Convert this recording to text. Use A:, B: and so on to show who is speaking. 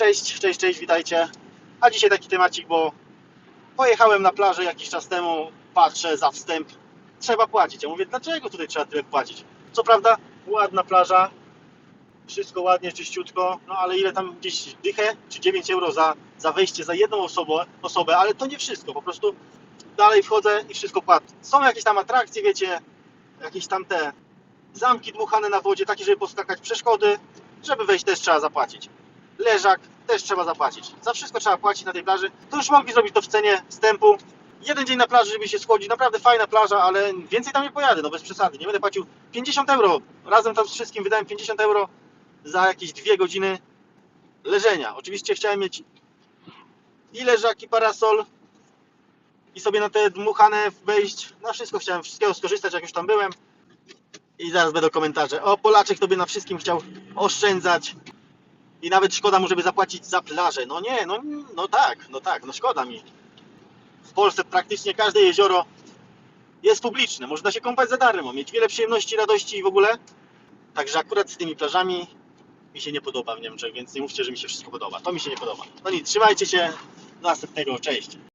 A: Cześć, cześć, cześć, witajcie. A dzisiaj taki temacik, bo pojechałem na plażę jakiś czas temu, patrzę za wstęp, trzeba płacić. Ja mówię, dlaczego tutaj trzeba tyle płacić? Co prawda, ładna plaża, wszystko ładnie, czyściutko, no ale ile tam gdzieś dychę, czy 9 euro za, za wejście za jedną osobę, osobę, ale to nie wszystko, po prostu dalej wchodzę i wszystko płacę. Są jakieś tam atrakcje, wiecie, jakieś tam te zamki dmuchane na wodzie, takie, żeby poskakać przeszkody, żeby wejść też trzeba zapłacić. Leżak też trzeba zapłacić. Za wszystko trzeba płacić na tej plaży. To już mogli zrobić to w cenie wstępu. Jeden dzień na plaży, żeby się schłodzić. Naprawdę fajna plaża, ale więcej tam nie pojadę, no bez przesady. Nie będę płacił 50 euro. Razem tam z wszystkim wydałem 50 euro za jakieś dwie godziny leżenia. Oczywiście chciałem mieć i leżak, i parasol i sobie na te dmuchane wejść. Na wszystko chciałem wszystkiego skorzystać, jak już tam byłem. I zaraz będą komentarze. O, Polaczek tobie na wszystkim chciał oszczędzać. I nawet szkoda mu, żeby zapłacić za plażę. No nie, no, no tak, no tak, no szkoda mi. W Polsce praktycznie każde jezioro jest publiczne. Można się kąpać za darmo, mieć wiele przyjemności, radości i w ogóle. Także akurat z tymi plażami mi się nie podoba w Niemczech, więc nie mówcie, że mi się wszystko podoba. To mi się nie podoba. No nic, trzymajcie się. Do następnego, cześć.